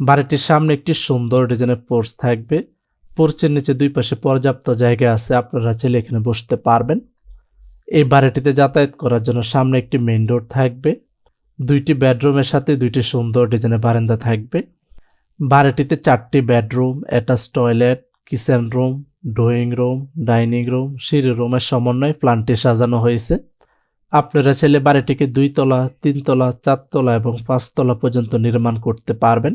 বাড়িটির সামনে একটি সুন্দর ডিজাইনের পোর্চ থাকবে। পোর্চের নিচে দুই পাশে পর্যাপ্ত জায়গা আছে, আপনারা চাইলে এখানে বসতে পারবেন। এই বাড়িটিতে যাতায়াত করার জন্য সামনে একটি মেইন ডোর থাকবে, দুইটি বেডরুমের সাথে দুইটি সুন্দর ডিজাইনের বারান্দা থাকবে। বাড়িটিতে চারটি bedroom attach toilet, kitchen room, drawing room, dining room, সিঁড়ি রুমের সমন্বয়ে প্ল্যানটি সাজানো হয়েছে। আপনারা চাইলে বাড়িটিকে দুই তলা তিনতলা চারতলা এবং পাঁচতলা পর্যন্ত নির্মাণ করতে পারবেন।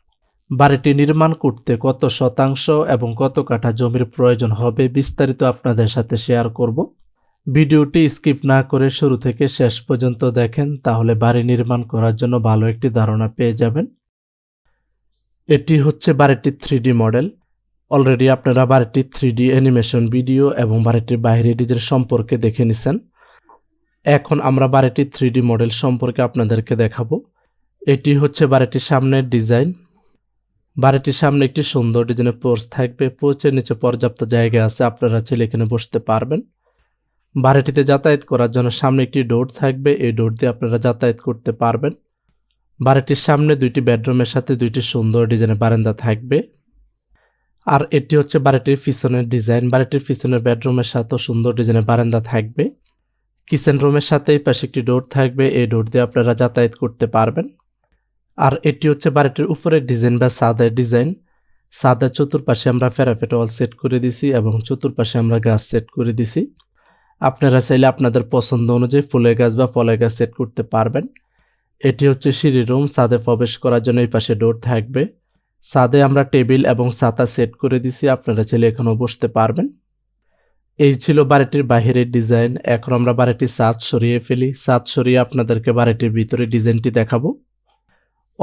বাড়িটি নির্মাণ করতে কত শতাংশ এবং কত কাঠা জমির প্রয়োজন হবে বিস্তারিত আপনাদের সাথে শেয়ার করব। ভিডিওটি স্কিপ না করে শুরু থেকে শেষ পর্যন্ত দেখেন, তাহলে বাড়ি নির্মাণ করার জন্য ভালো একটি ধারণা পেয়ে যাবেন। এটি হচ্ছে বাড়িটির থ্রি মডেল। অলরেডি আপনারা বাড়িটির থ্রি অ্যানিমেশন ভিডিও এবং বাড়িটির বাইরে ডিজাইন সম্পর্কে দেখে নিছেন। এখন আমরা বাড়িটির থ্রি মডেল সম্পর্কে আপনাদেরকে দেখাবো। এটি হচ্ছে বাড়িটির সামনের ডিজাইন। বাড়িটির সামনে একটি সুন্দর ডিজাইনের পোর্চ থাকবে পোর্চের নিচে পর্যাপ্ত জায়গা আছে, আপনারা ছেলে এখানে বসতে পারবেন। বাড়িটিতে যাতায়াত করার জন্য সামনে একটি ডোর থাকবে, এই ডোর দিয়ে আপনারা যাতায়াত করতে পারবেন। বাড়িটির সামনে দুইটি বেডরুমের সাথে দুইটি সুন্দর ডিজাইনের বারান্দা থাকবে। আর এটি হচ্ছে বাড়িটির পিছনের ডিজাইন, বাড়িটির পিছনের বেডরুমের সাথেও সুন্দর ডিজাইনের বারান্দা থাকবে। কিচেন রুমের সাথে পাশে একটি ডোর থাকবে, এই ডোর দিয়ে আপনারা যাতায়াত করতে পারবেন। আর এটি হচ্ছে বাড়িটির উপরের ডিজাইন বা সাদের ডিজাইন। সাদের চতুর্পাশে আমরা ফেরাফেট ওয়াল সেট করে দিছি এবং চতুর্পাশে আমরা গাছ সেট করে দিছি। আপনারা চাইলে আপনাদের পছন্দ অনুযায়ী ফুলের গাছ বা ফলের গাছ সেট করতে পারবেন। এটি হচ্ছে সিঁড়ি রুম সাদে প্রবেশ করার জন্য এই পাশে ডোর থাকবে। সাদে আমরা টেবিল এবং ছাতা সেট করে দিছি, আপনারা চাইলে এখানেও বসতে পারবেন। এই ছিল বাড়িটির বাহিরের ডিজাইন। এখন আমরা বাড়িটির ছাদ সরিয়ে ফেলি। ছাদ সরিয়ে আপনাদেরকে বাড়িটির ভিতরে ডিজাইনটি দেখাবো।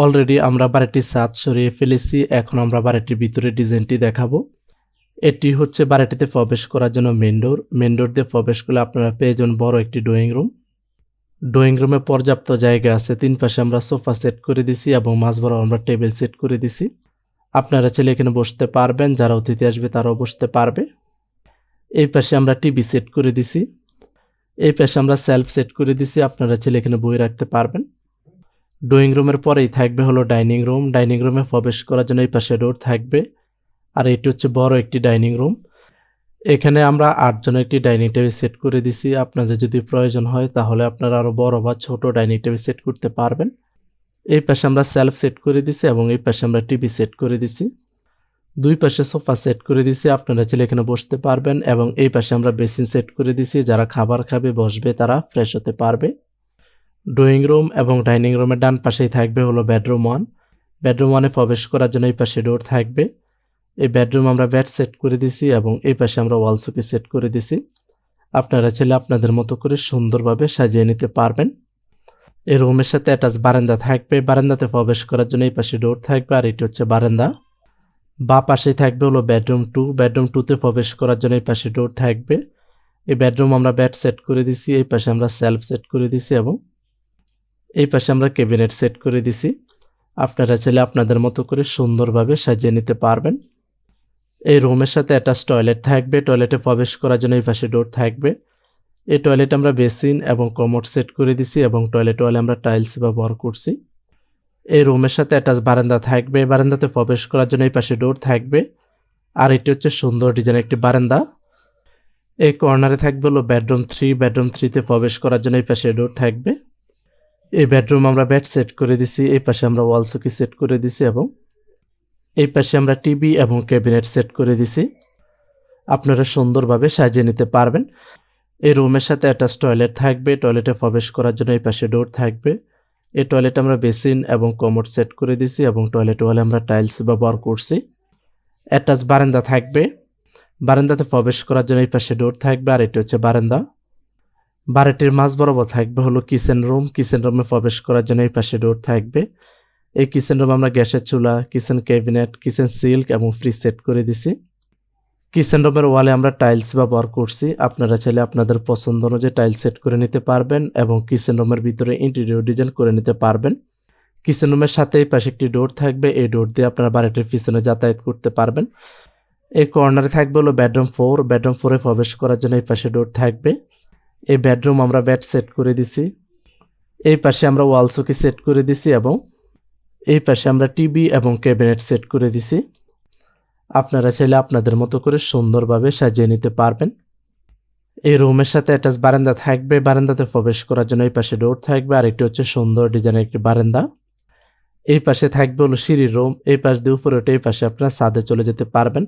অলরেডি আমরা বাড়িটির ছাদ সরিয়ে ফেলেছি, এখন আমরা বাড়িটির ভিতরে ডিজাইনটি দেখাবো। এটি হচ্ছে বাড়িটিতে প্রবেশ করার জন্য মেন ডোর মেন ডোর দিয়ে প্রবেশ করলে আপনারা পেয়ে বড় একটি ড্রয়িং রুম ড্রয়িং রুমে পর্যাপ্ত জায়গা আছে, তিন পাশে আমরা সোফা সেট করে দিছি এবং মাঝ বড় আমরা টেবিল সেট করে দিছি। আপনারা ছেলে এখানে বসতে পারবেন, যারা অতিথি আসবে তারাও বসতে পারবে। এই পাশে আমরা টিভি সেট করে দিছি। এই পাশে আমরা সেলফ সেট করে দিছি, আপনারা ছেলে এখানে বই রাখতে পারবেন। ড্রয়িং রুমের পরেই থাকবে হলো ডাইনিং রুম ডাইনিং রুমে প্রবেশ করার জন্য এই পাশে ডোর থাকবে। আর এটি হচ্ছে বড় একটি ডাইনিং রুম এখানে আমরা আটজনের একটি ডাইনিং টেবিল সেট করে দিছি। আপনাদের যদি প্রয়োজন হয় তাহলে আপনারা আরও বড় বা ছোট ডাইনিং টেবিল সেট করতে পারবেন। এই পাশে আমরা সেলফ সেট করে দিছি এবং এই পাশে আমরা টিভি সেট করে দিছি। দুই পাশে সোফা সেট করে দিছি। আপনারা চাইলে এখানে বসতে পারবেন এবং এই পাশে আমরা বেসিন সেট করে দিছি। যারা খাবার খাবে, বসবে, তারা ফ্রেশ হতে পারবে। ড্রয়িং রুম এবং ডাইনিং রুমের ডান পাশেই থাকবে হলো বেডরুম ওয়ান। বেডরুম ওয়ানে প্রবেশ করার জন্য এই পাশে ডোর থাকবে। এই বেডরুম আমরা বেড সেট করে দিছি এবং এই পাশে আমরা ওয়াল সকি সেট করে দিছি। আপনারা চাইলে আপনাদের মতো করে সুন্দরভাবে সাজিয়ে নিতে পারবেন। এই রুমের সাথে অ্যাটাচ বারান্দা থাকবে। বারান্দাতে প্রবেশ করার জন্য এই পাশে ডোর থাকবে আর এটি হচ্ছে বারান্দা। বা পাশেই থাকবে হলো বেডরুম টু। বেডরুম টুতে প্রবেশ করার জন্য এই পাশে ডোর থাকবে। এই বেডরুম আমরা বেড সেট করে দিছি। এই পাশে আমরা সেলফ সেট করে দিছি এবং এই পাশে আমরা ক্যাবিনেট সেট করে দিছি। আপনারা চাইলে আপনাদের মতো করে সুন্দরভাবে সাজিয়ে নিতে পারবেন। এই রুমের সাথে অ্যাটাচ টয়লেট থাকবে। টয়লেটে প্রবেশ করার জন্য এই পাশে ডোর থাকবে। এই টয়লেট আমরা বেসিন এবং কমোড সেট করে দিছি এবং টয়লেট ওয়ালে আমরা টাইলস ব্যবহার করছি। এই রুমের সাথে অ্যাটাচ বারান্দা থাকবে। বারান্দাতে প্রবেশ করার জন্য এই পাশে ডোর থাকবে। আর এটি হচ্ছে সুন্দর ডিজাইন একটি বারান্দা। এই কর্নারে থাকবে হলো বেডরুম থ্রি বেডরুম থ্রিতে প্রবেশ করার জন্য এই পাশে ডোর থাকবে। এই বেডরুম আমরা বেড সেট করে দিছি, এই পাশে আমরা ওয়াল সকি সেট করে দিছি এবং এই পাশে আমরা টিভি এবং ক্যাবিনেট সেট করে দিছি। আপনারা সুন্দরভাবে সাজিয়ে নিতে পারবেন। এই রুমের সাথে অ্যাটাচ টয়লেট থাকবে টয়লেটে প্রবেশ করার জন্য এই পাশে ডোর থাকবে। এই টয়লেট আমরা বেসিন এবং কমোড সেট করে দিছি এবং টয়লেট ওয়ালে আমরা টাইলস ব্যবহার করছি। অ্যাটাচ বারান্দা থাকবে। বারান্দাতে প্রবেশ করার জন্য এই পাশে ডোর থাকবে আর এটি হচ্ছে বারান্দা। বাড়িটির মাঝ বরাবর থাকবে হলো কিচেন রুম কিচেন রুমে প্রবেশ করার জন্য এই পাশে ডোর থাকবে। এই কিচেন রুম আমরা গ্যাসের চুলা কিচেন ক্যাবিনেট কিচেন সিল্ক এবং ফ্রিজ সেট করে দিছি। কিচেন রুমের ওয়ালে আমরা টাইলস ব্যবহার করছি। আপনারা চাইলে আপনাদের পছন্দ অনুযায়ী টাইলস সেট করে নিতে পারবেন এবং কিচেন রুমের ভিতরে ইন্টেরিয়র ডিজাইন করে নিতে পারবেন। কিচেন রুমের সাথে এই পাশে একটি ডোর থাকবে। এই ডোর দিয়ে আপনারা বাড়িটির পিছনে যাতায়াত করতে পারবেন। এই কর্নারে থাকবে হলো বেডরুম ফোর বেডরুম ফোরে প্রবেশ করার জন্য এই পাশে ডোর থাকবে। এই বেডরুম আমরা বেড সেট করে দিছি। এই পাশে আমরা ওয়াল চৌকি সেট করে দিছি এবং এই পাশে আমরা টিভি এবং ক্যাবিনেট সেট করে দিছি। আপনারা চাইলে আপনাদের মতো করে সুন্দরভাবে সাজিয়ে নিতে পারবেন। এই রুমের সাথে অ্যাটাচ বারান্দা থাকবে। বারান্দাতে প্রবেশ করার জন্য এই পাশে ডোর থাকবে। আর একটি হচ্ছে সুন্দর ডিজাইনের একটি বারান্দা। এই পাশে থাকবে হলো সিঁড়ির রুম এই পাশ দিয়ে উপরে ওঠে এই পাশে আপনারা ছাদে চলে যেতে পারবেন।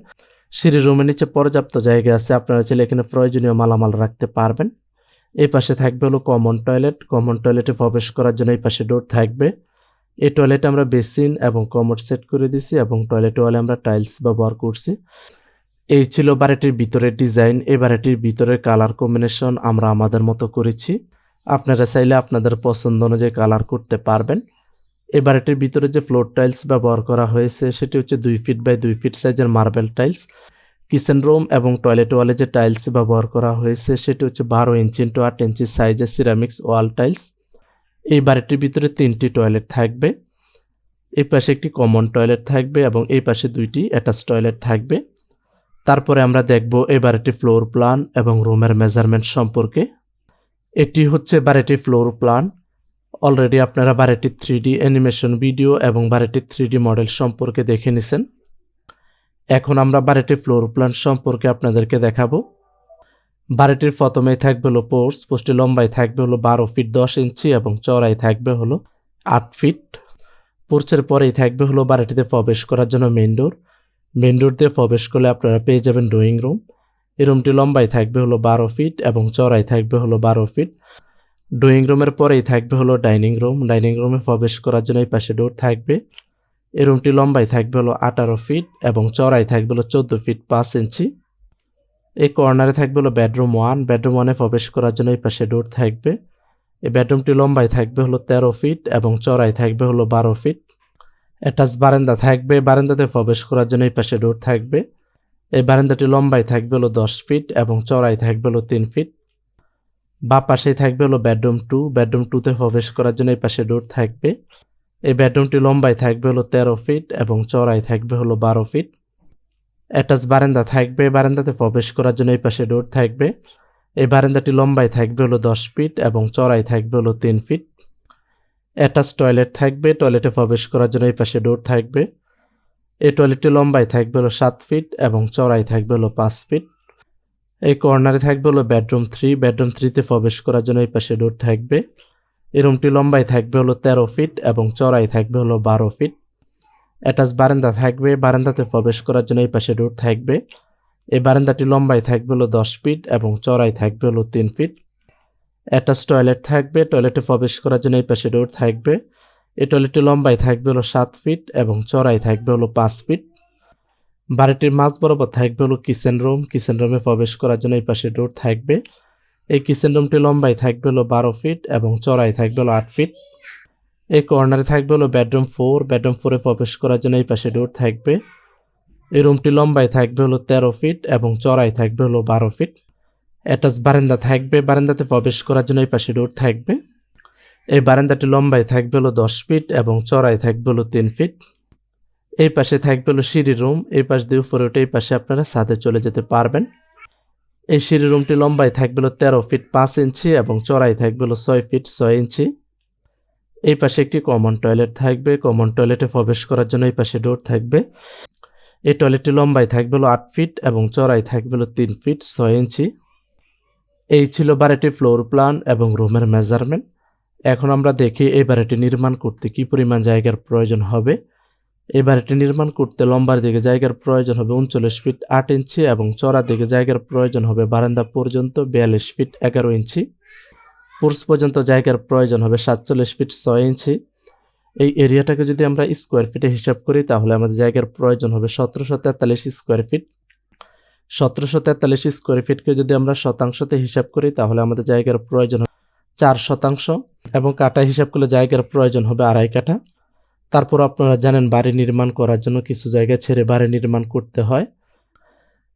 সিঁড়ির রুমের নিচে পর্যাপ্ত জায়গা আছে। আপনারা চাইলে এখানে প্রয়োজনীয় মালামাল রাখতে পারবেন। এই পাশে থাকবে হলো কমন টয়লেট কমন টয়লেটে প্রবেশ করার জন্য এই পাশে ডোর থাকবে। এই টয়লেটে আমরা বেসিন এবং কমোড সেট করে দিছি এবং টয়লেট ওয়ালে আমরা টাইলস ব্যবহার করছি। এই ছিল বাড়িটির ভিতরের ডিজাইন এই বাড়িটির ভিতরের কালার কম্বিনেশন আমরা আমাদের মতো করেছি। আপনারা চাইলে আপনাদের পছন্দ অনুযায়ী কালার করতে পারবেন। এই বাড়িটির ভিতরে যে ফ্লোর টাইলস ব্যবহার করা হয়েছে, সেটি হচ্ছে দুই ফিট বাই দুই ফিট সাইজের মার্বেল টাইলস কিচেন রুম এবং টয়লেট ওয়ালে যে টাইলস ব্যবহার করা হয়েছে, সেটি হচ্ছে বারো ইঞ্চি ইন্টু আট ইঞ্চি সাইজের সিরামিক্স ওয়াল টাইলস এই বাড়িটির ভিতরে তিনটি টয়লেট থাকবে, এই পাশে একটি কমন টয়লেট থাকবে এবং এই পাশে দুইটি অ্যাটাচ টয়লেট থাকবে। তারপরে আমরা দেখব এই বাড়িটির ফ্লোর প্ল্যান এবং রুমের মেজারমেন্ট সম্পর্কে। এটি হচ্ছে বাড়িটির ফ্লোর প্ল্যান অলরেডি আপনারা বাড়িটির থ্রি ডি অ্যানিমেশন ভিডিও এবং বাড়িটির থ্রি ডি মডেল সম্পর্কে দেখে নিছেন। এখন আমরা বাড়িটির ফ্লোর প্ল্যান সম্পর্কে আপনাদেরকে দেখাবো। বাড়িটির প্রথমেই থাকবে হলো পোর্স পোস্টটি লম্বাই থাকবে হলো বারো ফিট দশ ইঞ্চি এবং চড়াই থাকবে হলো আট ফিট পোর্চের পরেই থাকবে হলো বাড়িটিতে প্রবেশ করার জন্য মেন ডোর মেন ডোর দিয়ে প্রবেশ করলে আপনারা পেয়ে যাবেন ড্রয়িং রুম এই রুমটি লম্বাই থাকবে হলো বারো ফিট এবং চড়াই থাকবে হলো বারো ফিট ড্রয়িং রুমের পরেই থাকবে হলো ডাইনিং রুম ডাইনিং রুমে প্রবেশ করার জন্য এই পাশে ডোর থাকবে। এই রুমটি লম্বাই থাকবে হলো আঠারো ফিট এবং চড়াই থাকবে হলো চোদ্দ ফিট পাঁচ ইঞ্চি। এই কর্নারে থাকবে হলো বেডরুম ওয়ান। বেডরুম ওয়ানে প্রবেশ করার জন্য এই পাশে ডোর থাকবে। এই বেডরুমটি লম্বাই থাকবে হলো তেরো ফিট এবং চড়াই থাকবে হলো বারো ফিট। অ্যাটাচ বারান্দা থাকবে। বারান্দাতে প্রবেশ করার জন্য এই পাশে ডোর থাকবে। এই বারান্দাটি লম্বাই থাকবে হলো দশ ফিট এবং চড়াই থাকবে হলো তিন ফিট। বা পাশেই থাকবে হলো বেডরুম টু। বেডরুম টুতে প্রবেশ করার জন্য এই পাশে ডোর থাকবে। এই বেডরুমটি লম্বাই থাকবে হলো তেরো ফিট এবং চড়াই থাকবে হলো বারো ফিট। অ্যাটাচ বারান্দা থাকবে বারান্দাতে প্রবেশ করার জন্য এই পাশে ডোর থাকবে। এই বারান্দাটি লম্বায় থাকবে হলো দশ ফিট এবং চড়াই থাকবে হলো তিন ফিট। অ্যাটাচ টয়লেট থাকবে, টয়লেটে প্রবেশ করার জন্য এই পাশে ডোর থাকবে। এই টয়লেটটি লম্বাই থাকবে হলো সাত ফিট এবং চড়াই থাকবে হলো পাঁচ ফিট। এই কর্নারে থাকবে হলো বেডরুম থ্রি, বেডরুম থ্রিতে প্রবেশ করার জন্য এই পাশে ডোর থাকবে। এই রুমটি লম্বাই থাকবে হলো তেরো ফিট এবং চড়াই থাকবে হলো বারো ফিট। অ্যাটাচ বারান্দা থাকবে, বারান্দাতে প্রবেশ করার জন্য এই পাশে ডোর থাকবে। এই বারান্দাটি লম্বাই থাকবে হলো দশ ফিট এবং চড়াই থাকবে হলো তিন ফিট। অ্যাটাচ টয়লেট থাকবে, টয়লেটে প্রবেশ করার জন্য এই পাশে ডোর থাকবে। এই টয়লেটটি লম্বাই থাকবে হলো সাত ফিট এবং চড়াই থাকবে হলো পাঁচ ফিট। বাড়িটির মাঝ বরাবর থাকবে হলো কিচেন রুম কিচেন রুমে প্রবেশ করার জন্য এই পাশে ডোর থাকবে। এই কিচেন রুমটি লম্বাই থাকবে হলো বারো ফিট এবং চড়াই থাকবে হলো আট ফিট। এই কর্নারে থাকবে হলো বেডরুম ফোর। বেডরুম ফোরে প্রবেশ করার জন্য এই পাশে ডোর থাকবে। এই রুমটি লম্বাই থাকবে হলো তেরো ফিট এবং চড়াই থাকবে হলো বারো ফিট। অ্যাটাচ বারান্দা থাকবে। বারান্দাতে প্রবেশ করার জন্য এই পাশে ডোর থাকবে। এই বারান্দাটি লম্বাই থাকবে হলো দশ ফিট এবং চড়াই থাকবে হলো তিন ফিট। এই পাশে থাকবে হলো সিঁড়ি রুম। এই পাশ দিয়ে উপরে উঠে এই পাশে আপনারা ছাদে চলে যেতে পারবেন। এই সিঁড়ি রুমটি লম্বাই থাকবে তেরো ফিট পাঁচ ইঞ্চি এবং চড়াই থাকবে ছয় ফিট ছয় ইঞ্চি। এই পাশে একটি কমন টয়লেট থাকবে। কমন টয়লেটে প্রবেশ করার জন্য এই পাশে ডোর থাকবে। এই টয়লেটটি লম্বাই থাকবে আট ফিট এবং চড়াই থাকবে তিন ফিট ছয় ইঞ্চি। এই ছিল বাড়িটির ফ্লোর প্ল্যান এবং রুমের মেজারমেন্ট এখন আমরা দেখি এই বাড়িটি নির্মাণ করতে কি পরিমাণ জায়গার প্রয়োজন হবে। এই বাড়িটি নির্মাণ করতে লম্বার দিকে জায়গার প্রয়োজন হবে উনচল্লিশ ফিট আট ইঞ্চি এবং চড়ার দিকে জায়গার প্রয়োজন হবে বারান্দা পর্যন্ত বিয়াল্লিশ ফিট এগারো ইঞ্চি। পুরুষ পর্যন্ত জায়গার প্রয়োজন হবে সাতচল্লিশ ফিট ছয় ইঞ্চি। এই এরিয়াটাকে যদি আমরা স্কোয়ার ফিটে হিসাব করি, তাহলে আমাদের জায়গার প্রয়োজন হবে সতেরোশো তেতাল্লিশ স্কোয়ার ফিট। সতেরোশো তেতাল্লিশ স্কোয়ার ফিটকে যদি আমরা শতাংশতে হিসাব করি, তাহলে আমাদের জায়গার প্রয়োজন হবে চার শতাংশ এবং কাটা হিসাব করলে জায়গার প্রয়োজন হবে আড়াই কাঠা। তারপর আপনারা জানেন বাড়ি নির্মাণ করার জন্য কিছু জায়গা ছেড়ে বাড়ি নির্মাণ করতে হয়।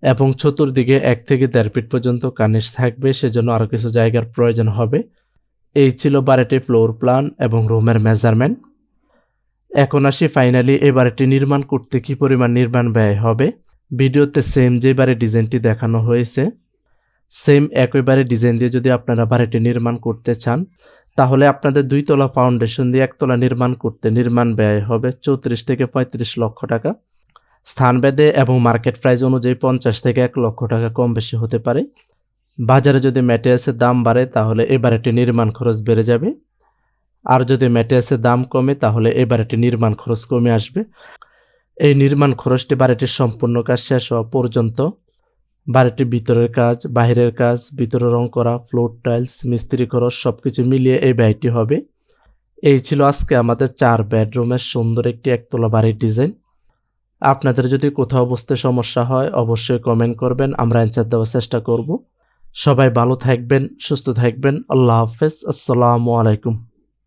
এবং চতুর্দিকে এক থেকে দেড় ফিট পর্যন্ত কানিস থাকবে, সেজন্য আরও কিছু জায়গার প্রয়োজন হবে। এই ছিল বাড়িটির ফ্লোর প্ল্যান এবং রুমের মেজারমেন্ট। এখন আসি ফাইনালি এই বাড়িটি নির্মাণ করতে কি পরিমাণ নির্মাণ ব্যয় হবে। ভিডিওতে সেম যে বাড়ির ডিজাইনটি দেখানো হয়েছে সেম একইবারে ডিজাইন দিয়ে যদি আপনারা বাড়িটি নির্মাণ করতে চান তাহলে আপনাদের দুই তলা ফাউন্ডেশন দিয়ে একতলা নির্মাণ করতে নির্মাণ ব্যয় হবে চৌত্রিশ থেকে পঁয়ত্রিশ লক্ষ টাকা। স্থান স্থানভেদে এবং মার্কেট প্রাইস অনুযায়ী পঞ্চাশ থেকে এক লক্ষ টাকা কম বেশি হতে পারে। বাজারে যদি ম্যাটেরিয়ালসের দাম বাড়ে, তাহলে এবার বাড়িটি নির্মাণ খরচ বেড়ে যাবে। আর যদি ম্যাটেরিয়ালসের দাম কমে, তাহলে এবার বাড়িটি নির্মাণ খরচ কমে আসবে। এই নির্মাণ খরচটি বাড়িটির সম্পূর্ণ কাজ শেষ হওয়া পর্যন্ত বাড়িটির ভিতরের কাজ বাইরের কাজ ভিতরে রং করা ফ্লোর টাইলস মিস্ত্রি খরচ সব কিছু মিলিয়ে এই ব্যয়টি হবে। এই ছিল আজকে আমাদের চার বেডরুমের সুন্দর একটি একতলা বাড়ির ডিজাইন। আপনাদের যদি কোথাও বসতে সমস্যা হয়, অবশ্যই কমেন্ট করবেন, আমরা অ্যান্সার দেওয়ার চেষ্টা করব। সবাই ভালো থাকবেন, সুস্থ থাকবেন, আল্লাহ হাফেজ, আসসালামু আলাইকুম।